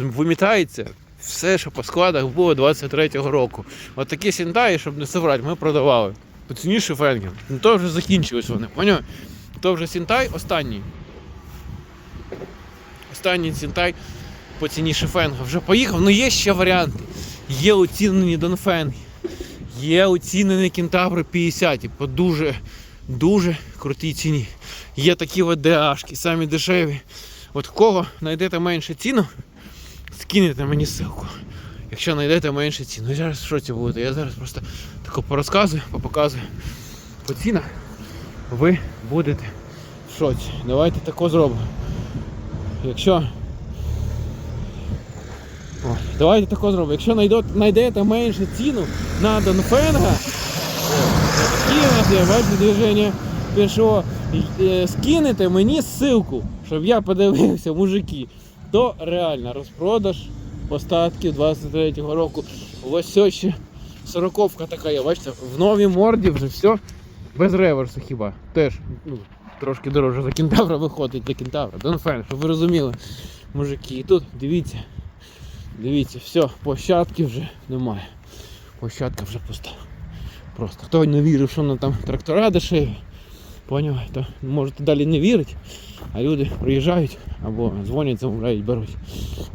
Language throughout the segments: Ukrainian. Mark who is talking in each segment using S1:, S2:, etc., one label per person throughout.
S1: вимітається все, що по складах було 23-го року. От такі сіндаї, щоб не соврати, ми продавали. По ціні шифенгів. Ну то вже закінчились вони, поняв? То вже сінтай останній. Останній сінтай по ціні шифенга вже поїхав. Ну є ще варіанти. Є оцінені Донфенги, є оцінені кентаври 50 по дуже, дуже крутій ціні. Є такі от самі дешеві. От кого знайдете менше ціну, скинете мені ссылку. Якщо знайдете менше ціну. Я зараз в шоці будете. Я зараз просто тако порозказую, попоказую по цінах. Ви будете в шоці. Давайте тако зробимо. Якщо. О, давайте тако зробимо. Якщо знайдете, менше ціну на Донфенга, такі бачите, движення пішого, е, скинете мені ссылку, щоб я подивився, мужики, то реально розпродаж остатків 23-го року. Ось все ще сороковка така є, бачите, в новій морді вже все без реверсу хіба. Теж ну, трошки дорожче за кентавра виходить для кентавра. Донфен, щоб ви розуміли, мужики. І тут дивіться, дивіться, все, площадки вже немає. Площадка вже пуста. Просто хто не вірив, що на там трактора дешеві, поняв, то можете далі не вірити, а люди приїжджають або дзвонять, замовляють, беруть.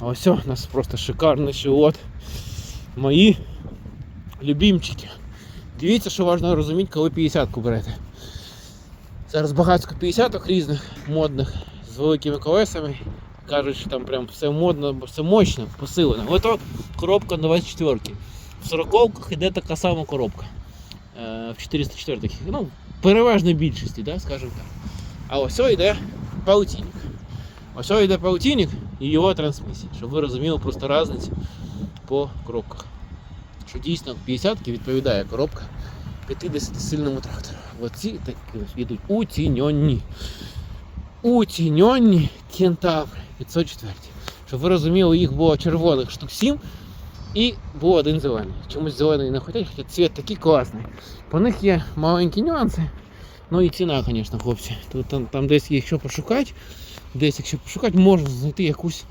S1: А ось у нас просто шикарний шиот. Мої любімчики. Дивіться, що важливо розуміти, коли 50-ку берете. Зараз багатько 50-ок різних модних з великими колесами. Кажуть, що там прям все модно, все мощно, посилено. Ото коробка 24-ки. В 40-ках іде така сама коробка. Е, В 404-х. Ну, в переважній більшості, да, скажімо так. А ось йде паутинник. Ось йде паутинник і його трансмісія, щоб ви розуміли просто різницю по коробках. Що дійсно 50-ки відповідає коробка 50-сильному трактору. Оці такі йдуть утіньонні. Утіньонні кентаври 504. Щоб ви розуміли, їх було червоних штук 7 і був один зелений. Чомусь зелений не хотять, хоча цвіт такий класний. По них є маленькі нюанси. Ну і ціна, звісно, хлопці. Тут там, там десь якщо пошукати, десь якщо пошукати, можна знайти якусь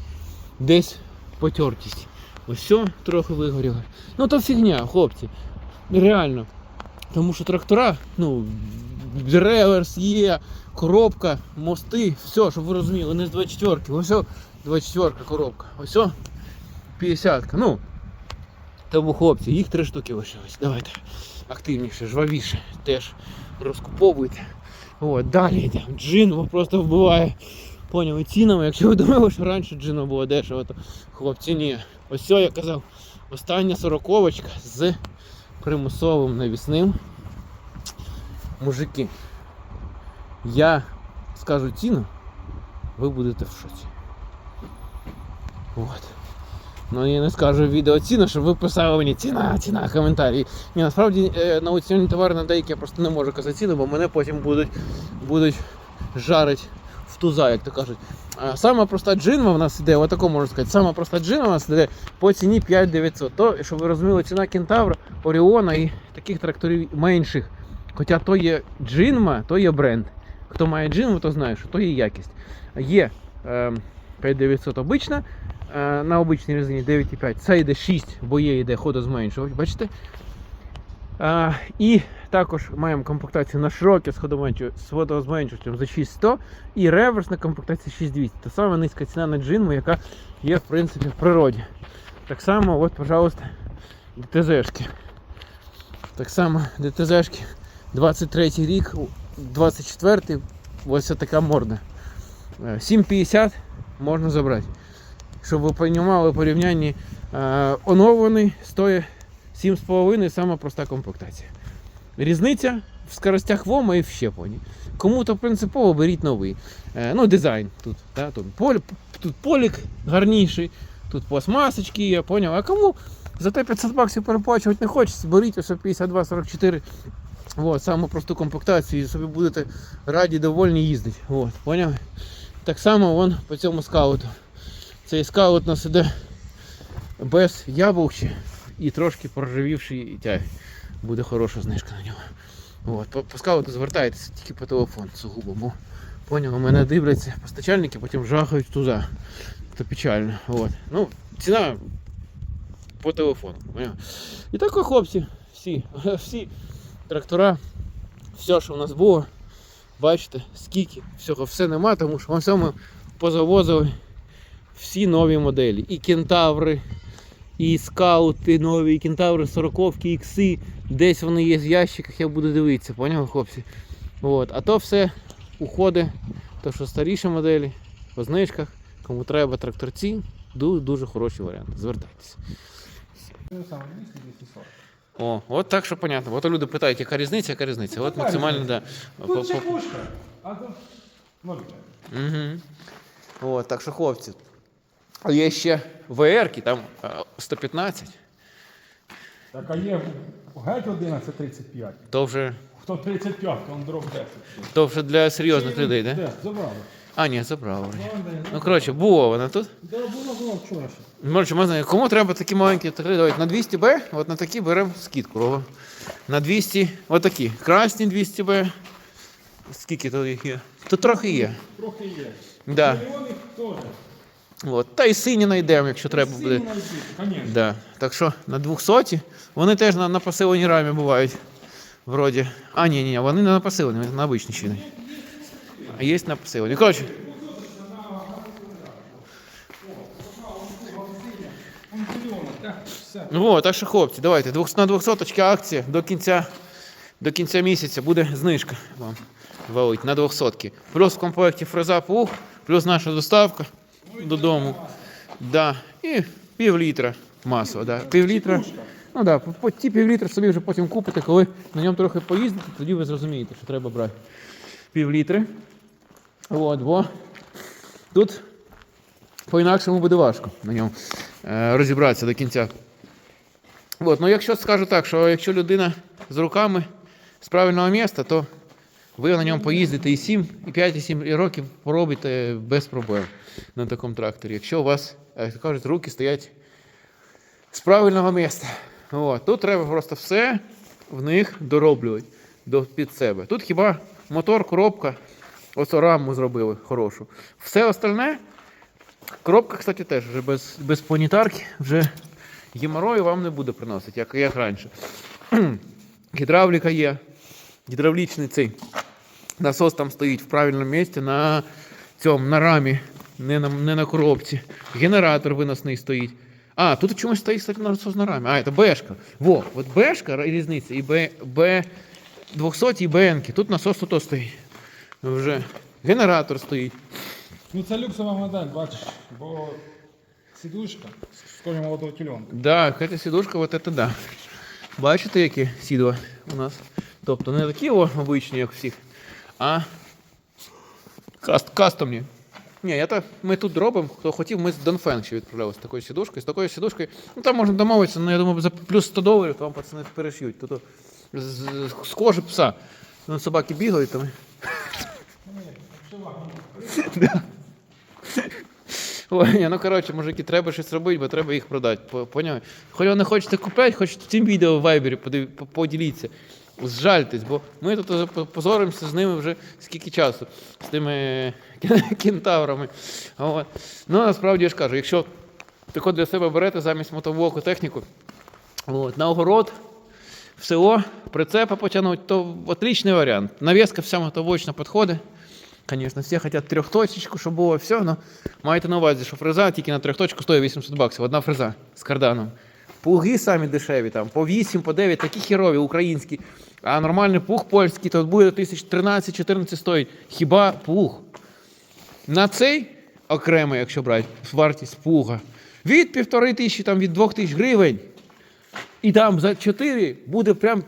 S1: десь потертість. Ось все трохи вигоріло. Ну то фігня, хлопці. Реально. Тому що трактора, ну, реверс є, коробка, мости, все, щоб ви розуміли, не з 24-ки. Ось 24 коробка. Ось 50-ка. Ну, тому хлопці, їх три штуки лишилось. Давайте активніше, жвавіше теж розкуповуйте. От, далі йдемо. Джин просто вбиває. Поняли цінами. Якщо ви думали, що раніше джину було дешево, то хлопці ні. Ось все, я казав, остання сороковочка з примусовим навісним. Мужики, я скажу ціну, ви будете в шоці. От. Ну я не скажу відео ціну, щоб ви писали мені ціна, ціна, коментарі. Ні, насправді е, на товари на деякі я просто не можу казати ціну, бо мене потім будуть, будуть жарить в туза, як то кажуть. Сама проста джинва в нас іде, отако можу сказати, сама проста джинва у нас іде по ціні 5900. То, щоб ви розуміли, ціна Кентавра, Оріона і таких тракторів менших. Хоча то є джинма, то є бренд. Хто має джинму, то знає, що то є якість. Є е, 5900 обична, е, на обичній резині 9,5. Це йде 6, бо є йде ходозменшувач, бачите? А, і також маємо комплектацію на широке з ходоменчу- за 6100 і реверсна комплектація 6200. Та саме низька ціна на джинму, яка є в принципі в природі. Так само, от, пожалуйста, ДТЗшки. Так само ДТЗшки 23 рік, 24 ось така морда. Е, 750 можна забрати. Щоб ви розуміли порівнянні е, оновлений стоїть 7,5 сама проста комплектація. Різниця в скоростях ВОМа і в щепленні. Кому-то принципово беріть новий. Е, ну, дизайн тут. Да, тут, поль, тут полік гарніший, тут пластмасочки є, поняв. А кому за те 500 баксів переплачувати не хочеться, беріть ось 52-44. Вот, саму просту комплектацію і собі будете раді, довольні їздити. Вот, поняв? Так само вон по цьому скауту. Цей скаут у нас іде без яблучі і трошки проржавівший тяг. Буде хороша знижка на нього. От, по, по скауту звертайтеся тільки по телефону сугубо, бо поняли, мене дивляться постачальники, потім жахають туза. як-то печально. От. Ну, ціна по телефону. поняв? І так, хлопці, всі, всі трактора, все, що в нас було, бачите, скільки всього, все нема, тому що всьому позавозили всі нові моделі. І кентаври, і скаути нові, і кентаври 40 ікси. Десь вони є в ящиках, я буду дивитися, поняли, хлопці? От. А то все уходить, то що старіші моделі, по знижках, кому треба тракторці, дуже, дуже хороші варіанти. Звертайтеся.
S2: Саме 200 240.
S1: О, от так, що понятно. От люди питають, яка різниця, яка різниця. От максимально, да.
S2: Тут чекушка, а тут ноліка.
S1: Угу. От, так що, хлопці. Є ще ВР, там е, 115,
S2: Так, а є геть 11.35.
S1: то вже,
S2: Хто 35, то он дроб 10.
S1: то вже для серйозних людей, так? Да?
S2: Забрали.
S1: А, ні, забрав.
S2: Ну.
S1: Коротше, було вона тут.
S2: Да, було, було вчора.
S1: Коротше, можна, кому треба такі маленькі давайте на 200Б, от на такі беремо скидку. На 200, отакі. Красні 200Б. Скільки тут їх є? Тут трохи є.
S2: Трохи є.
S1: Да. От. Та й сині знайдемо, якщо треба буде. Да. Так що на 200 вони теж на, на посиленій рамі бувають. Вроді. А, ні, ні, вони не на посиленій, вони на обичній шині. А є на посиленій. Коротше,
S2: Он так,
S1: ну от, так що, хлопці, давайте, на 200 акція до кінця, до кінця місяця буде знижка вам валить на 200 Плюс в комплекті фреза плуг, плюс наша доставка додому. Да. І пів літра масла. Да. Пів літра. Ну да, по- ті пів літра собі вже потім купите, коли на ньому трохи поїздите, тоді ви зрозумієте, що треба брати пів літри. От, бо тут по-інакшому буде важко на ньому е, розібратися до кінця. От, ну якщо скажу так, що якщо людина з руками з правильного міста, то ви на ньому поїздите і 7, і 5, і 7 років поробите без проблем на такому тракторі. Якщо у вас, як кажуть, руки стоять з правильного міста. От. Тут треба просто все в них дороблювати до, під себе. Тут хіба мотор, коробка, ось раму зробили хорошу. Все остальне, коробка, кстати, теж вже без, без планітарки, вже геморою вам не буде приносити, як, як раніше. Гідравліка є, гідравлічний цей насос там стоїть в правильному місці на цьому, на рамі, не на, не на коробці. Генератор виносний стоїть. А, тут чомусь стоїть кстати, насос на рамі. А, це Бешка. Во, от Бешка і різниця. І Б, Б 200 і БНки. Тут насос тут стоїть. Вже генератор стоїть.
S2: Ну це люксова модель, бачиш, бо сідушка з кожного молодого тільонка.
S1: Да, сідушка, вот это да. Бачите, які сідла у нас? Тобто не такі о, обичні, як у всіх, а каст, кастомні. Ні, я так, ми тут робимо, хто хотів, ми з Донфен ще відправляли з такою сідушкою. З такою сідушкою, ну там можна домовитися, ну я думаю, за плюс 100 доларів то вам пацани перешьють. Тут з, з, з кожи пса. Ну, собаки бігають там. Ой, ну коротше, мужики, треба щось робити, бо треба їх продати. по- Поняв? Хоч ви не хочете купляти, хоч цим відео в Вайбері поділіться. Зжальтесь, бо ми тут позоримося з ними вже скільки часу, з тими кентаврами. От. Ну, насправді я ж кажу, якщо тако для себе берете замість мотоблоку техніку, от, на огород, в село, прицепа потягнути, то отличний варіант. Навеска вся мотоблочна підходить. Звісно, всі хочуть трьохточечку, щоб було все, але майте на увазі, що фреза тільки на трьохточку стоїть 800 баксів. Одна фреза з карданом. Плуги самі дешеві, там, по 8, по 9, такі херові, українські. А нормальний плуг польський, то буде 1013-14 стоїть. Хіба плуг? На цей окремо, якщо брати, вартість плуга, від півтори тисячі, там, від двох тисяч гривень. І там за 4 буде прям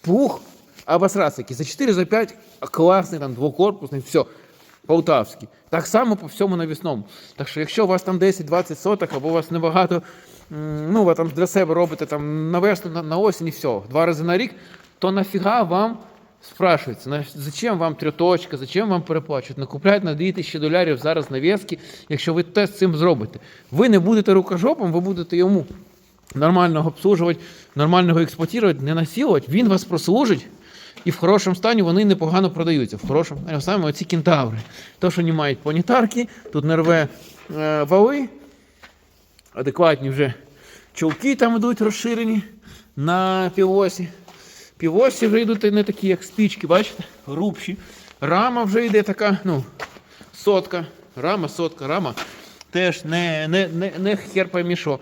S1: плуг обосраться, який за 4, за 5 класний, там двокорпусний, все, полтавський. Так само по всьому навісному. Так що, якщо у вас там 10-20 соток, або у вас небагато, ну, ви там для себе робите там на на, на осінь і все, два рази на рік, то нафіга вам спрашується, на, зачем вам трьоточка, зачем вам переплачувати? Накупляють на 2000 доларів зараз навіски, якщо ви те з цим зробите. Ви не будете рукожопом, ви будете йому нормально обслужувати, нормально його експлуатувати, не насилувати, він вас прослужить. І в хорошому стані вони непогано продаються. В хорошому саме оці кентаври. То, що не мають планетарки, тут не рве е, вали, адекватні вже чулки там йдуть розширені на півосі. Півосі вже йдуть не такі, як спічки, бачите? Грубші. Рама вже йде така, ну, сотка. Рама, сотка, рама. Теж не, не, не, не хер що.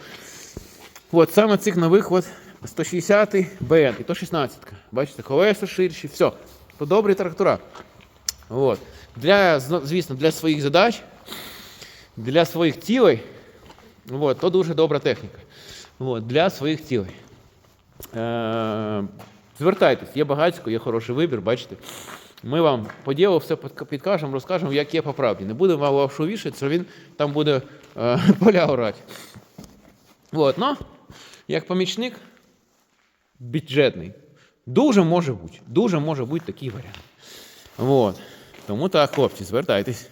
S1: От саме цих нових от 160 БН і то 16. Бачите, колеса ширші, все. То добрі трактора. От. Для, звісно, для своїх задач, для своїх цілей, от, то дуже добра техніка. От, для своїх цілей. Е, звертайтесь, є багатько, є хороший вибір, бачите. Ми вам по ділу все підкажемо, розкажемо, як є по правді. Не будемо вам лапшу вішати, що він там буде е, поля орати. От, ну, як помічник, бюджетний. Дуже може бути. Дуже може бути такий варіант. От. Тому так, хлопці, звертайтесь.